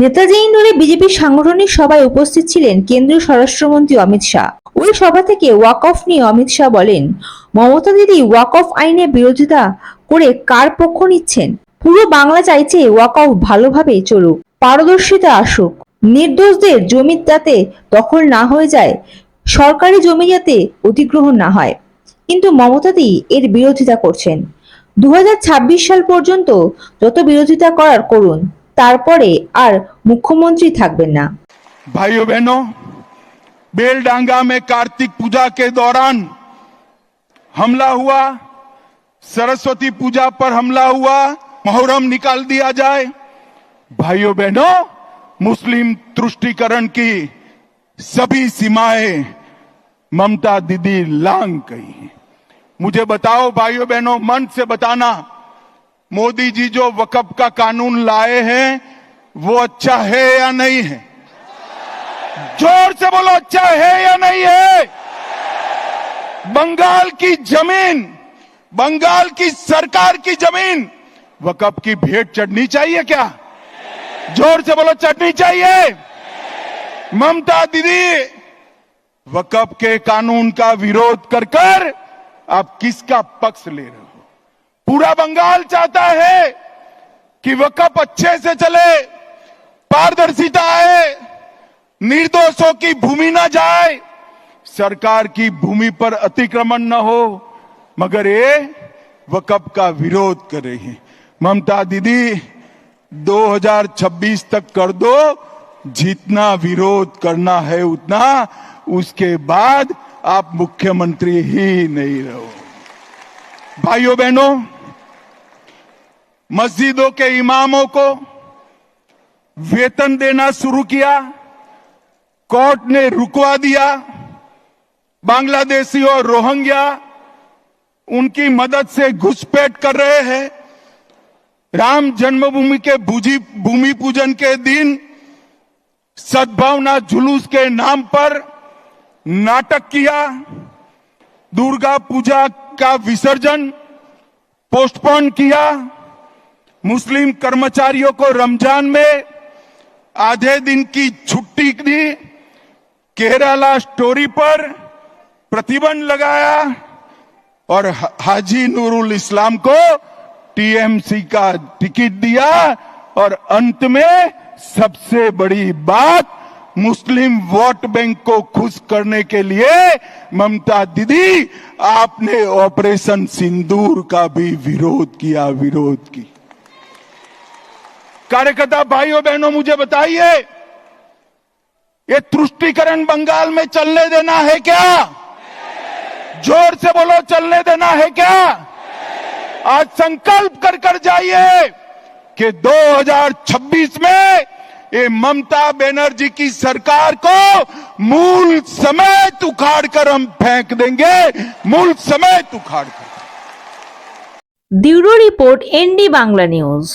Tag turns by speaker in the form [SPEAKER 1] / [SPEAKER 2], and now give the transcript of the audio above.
[SPEAKER 1] নেতাজি ইন্দোরে বিজেপির সাংগঠনিক সভায় উপস্থিত ছিলেন কেন্দ্রীয় স্বরাষ্ট্রমন্ত্রী অমিত শাহ। ওই সভা থেকে ওয়াক অফ নিয়ে অমিত শাহ বলেন, মমতা দিদি ওয়াক অফ আইনের বিরোধিতা করে কার পক্ষ নিচ্ছেন? পুরো বাংলা চাইছে ওয়াক অফ ভালোভাবে চলুক, পারদর্শিতা আসুক। নির্দোষদের জমি যাতে দখল না হয়ে যায়, সরকারি জমি যাতে অধিগ্রহণ না হয়। কিন্তু মমতাদি এর বিরোধিতা করছেন। দু হাজার ছাব্বিশ সাল পর্যন্ত যত বিরোধিতা করার করুন তারপরে আর মুখ্যমন্ত্রী থাকবেন না
[SPEAKER 2] भाइयों बहनों बेलडांगा में कार्तिक पूजा के दौरान हमला हुआ सरस्वती पूजा पर हमला हुआ मुहर्रम निकाल दिया जाए भाइयों बहनों मुस्लिम तुष्टिकरण की सभी सीमाएं ममता दीदी लांग गई हैं। मुझे बताओ भाइयों बहनों मन से बताना मोदी जी जो वकफ का कानून लाए हैं, वो अच्छा है या नहीं है? ज़ोर से बोलो अच्छा है या नहीं है? बंगाल की ज़मीन, बंगाल की सरकार की ज़मीन, वकफ की भेंट चढ़नी चाहिए क्या? ज़ोर से बोलो, चढ़नी चाहिए? ममता दीदी, वकफ के कानून का विरोध कर कर आप किसका पक्ष ले रहे हो? पूरा बंगाल चाहता है कि वकफ अच्छे से चले, पारदर्शिता आए, निर्दोषों की भूमि ना जाए, सरकार की भूमि पर अतिक्रमण न हो, मगर ये वकफ का विरोध कर रही है। ममता दीदी 2026 तक कर दो, जितना विरोध करना है उतना, उसके बाद आप मुख्यमंत्री ही नहीं रहो। भाइयों, बहनों मस्जिदों के इमामों को वेतन देना शुरू किया, कोर्ट ने रुकवा दिया, बांग्लादेशी और रोहिंग्या उनकी मदद से घुसपैठ कर रहे हैं। राम जन्मभूमि के भूमि पूजन के दिन सद्भावना जुलूस के नाम पर नाटक किया, दुर्गा पूजा का विसर्जन, पोस्टपोन किया मुस्लिम कर्मचारियों को रमज़ान में आधे दिन की छुट्टी दी, केरला स्टोरी पर प्रतिबंध लगाया और हाजी नूरुल इस्लाम को टीएमसी का टिकट दिया और अंत में सबसे बड़ी बात, मुस्लिम वोट बैंक को खुश करने के लिए ममता दीदी, आपने ऑपरेशन सिंदूर का भी विरोध किया, विरोध की। कार्यकर्ता भाइयों, बहनों, मुझे बताइए, ये तुष्टिकरण बंगाल में चलने देना है क्या? ज़ोर से बोलो, चलने देना है क्या? आज संकल्प कर कर जाइए कि 2026 में ये ममता बनर्जी की सरकार को मूल समेत उखाड़ कर हम फेंक देंगे, मूल समेत उखाड़ कर।
[SPEAKER 1] Bureau report, ND Bangla news.